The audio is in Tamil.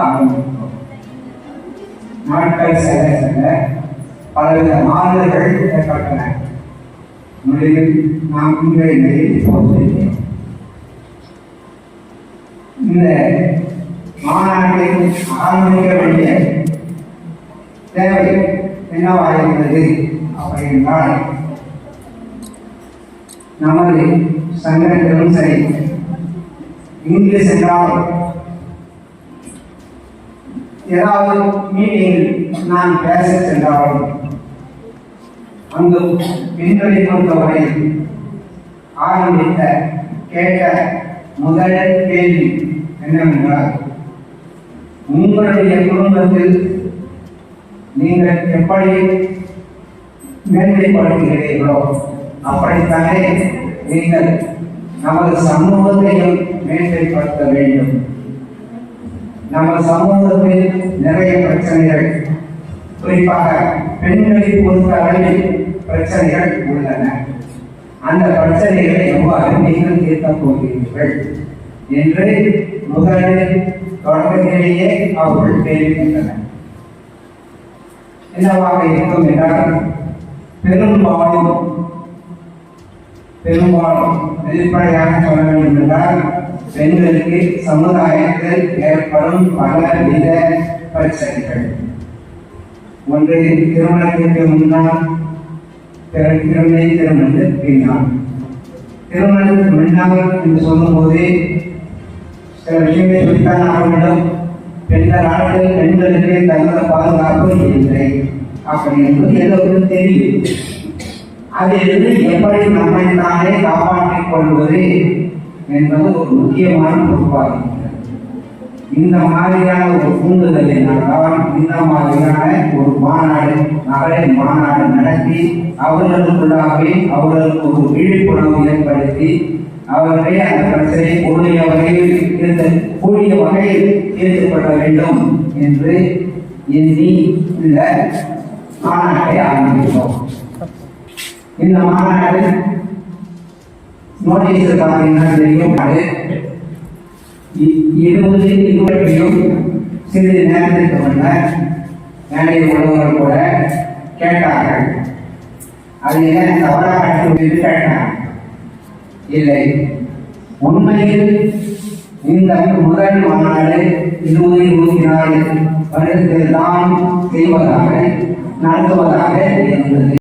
ஆரம்பித்தோம் நாட்கள் செல்ல செல்ல பலவித மாறுதல்கள் ஏற்பட்டன முடிவில் நாம் இன்றைய நிலையில் போகிறேன் இந்த மாநாட்டை ஆரம்பிக்க வேண்டிய தேவை நமது சங்கங்களும் சரி. இங்கு சென்றால் ஏதாவது மீட்டிங்கில் நான் பேச சென்றாலும் அங்கு பெண்களை பொறுத்தவரை ஆரம்பித்த கேட்ட முதல் கேள்வி என்னவென்றால் உங்களுடைய குடும்பத்தில் நீங்கள் எப்படி மேன்மைப்படுத்துகிறீர்களோ அப்படித்தானே நீங்கள் நமது சமூகத்தையும் மேன்மைப்படுத்த வேண்டும். நம்ம சமூகத்தில் நிறைய பிரச்சனைகள். குறிப்பாக பெண்களை பொறுத்த அளவில் பிரச்சனைகள் உள்ளன. அந்த பிரச்சனைகளை எவ்வாறு நீங்கள் தீர்க்கப் போகிறீர்கள் என்று முதலில் தொடக்கத்திலேயே அவர்கள் கேள்வி என்னவாக இருக்கும் என்றால் பெரும்பாலும் பெரும்பாலும் வெளிப்படையாக சொல்ல பெண்களுக்கு சமுதாயத்தில் ஏற்படும் பல வித பிரச்சனைகள் ஒன்று திருமணத்திற்கு முன்னால் பிறகு திருமணை திருமணத்திற்கு பின்னால். திருமணத்துக்கு முன்னால் என்று சொல்லும்போது சில விஷயங்களை சொல்லித்தான் ஆக வேண்டும். பெண்களால் பெண்களுக்கு தகுந்த பாதுகாப்பு இல்லை. அப்படி என்பது எல்லோருக்கும் தெரியும். அதிலிருந்து எப்படி நம்மை தானே காப்பாற்றிக் கொள்வது? என்பது ஒரு முக்கியமான பொறுப்பாக இந்த மாதிரியான ஒரு தூண்டுதலினால் இந்த மாதிரியான ஒரு மாநாடு மகளிர் மாநாடு நடத்தி அவர்களுக்குள்ளாகவே அவர்களுக்கு ஒரு விழிப்புணர்வு ஏற்படுத்தி அவர்களே அந்த பிரச்சனை கூடிய வகையில் இருந்த கூடிய வகையில் தீர்க்கப்பட வேண்டும் என்று எண்ணி இந்த மாநாட்டை ஆரம்பித்தோம். இந்த மாநாடு நோட்டீஸ் பார்த்தீங்கன்னா தெரியும். அது இருபது இருபத்தையும் சிறிது நேரத்திற்கு முன்னர் மேலே உள்ளவர்கள் கூட கேட்டார்கள். அது என்ன? தவறாக கேட்டார். இல்லை. உண்மையில் இந்த முதல் மாநாடு இருபது இருபத்தி நாலு வருடத்தில் தான் செய்வதாக நடத்துவதாக இருந்தது.